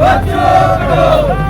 Let's go!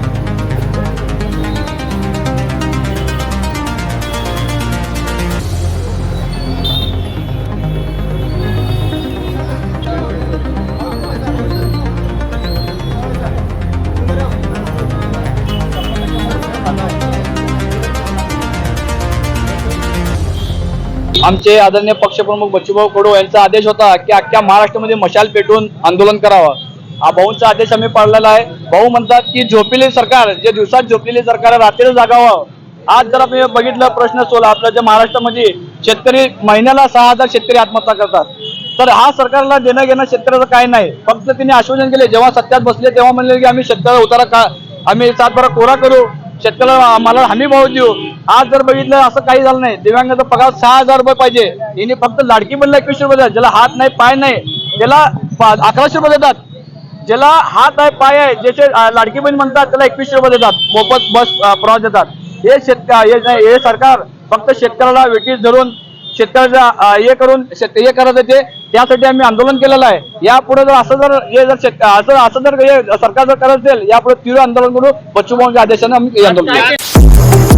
आमचे आदरणीय पक्षप्रमुख बच्चूभाऊ कडू यांचा आदेश होता की अख्ख्या महाराष्ट्रामध्ये मशाल पेटून आंदोलन करावं. हा भाऊंचा आदेश आम्ही पाळलेला आहे. भाऊ म्हणतात की झोपलेले सरकार जे दिवसात झोपलेले सरकार रात्री रात्रीला जागावं. आज जर आपण बघितलं प्रश्न सोला आपल्या ज्या महाराष्ट्रामध्ये शेतकरी महिन्याला सहा हजार शेतकरी आत्महत्या करतात. तर हा सरकारला देणं घेणं शेतकऱ्याचं काय नाही. फक्त त्यांनी आश्वासन केले जेव्हा सत्यात बसले तेव्हा म्हणले की आम्ही शेतकऱ्याला उतारा का आम्ही सातबारा कोरा करू. शेतकऱ्याला आम्हाला हमी भाव देऊ. आज जर बघितलं असं काही झालं नाही. दिव्यांगाचा पगार सहा हजार रुपये पाहिजे. यांनी फक्त लाडकी बनला एकवीसशे रुपये ज्याला हात नाही पाय नाही त्याला अकराशे रुपये देतात. ज्याला हात आहे पाय आहे ज्याचे लाडकी बहीण म्हणतात त्याला एकवीसशे रुपये देतात. मोफत बस प्रवास देतात. हे शेतक हे नाही, सरकार फक्त शेतकऱ्याला वेटीस धरून शेतकऱ्याचा हे करून शेत हे करत येते त्यासाठी आम्ही आंदोलन केलेलं आहे. यापुढे जर असं जर हे जर असं असं जर हे सरकार जर करत असेल यापुढे तीव्र आंदोलन करू बच्चूभाऊंच्या आदेशाने आम्ही आंदोलन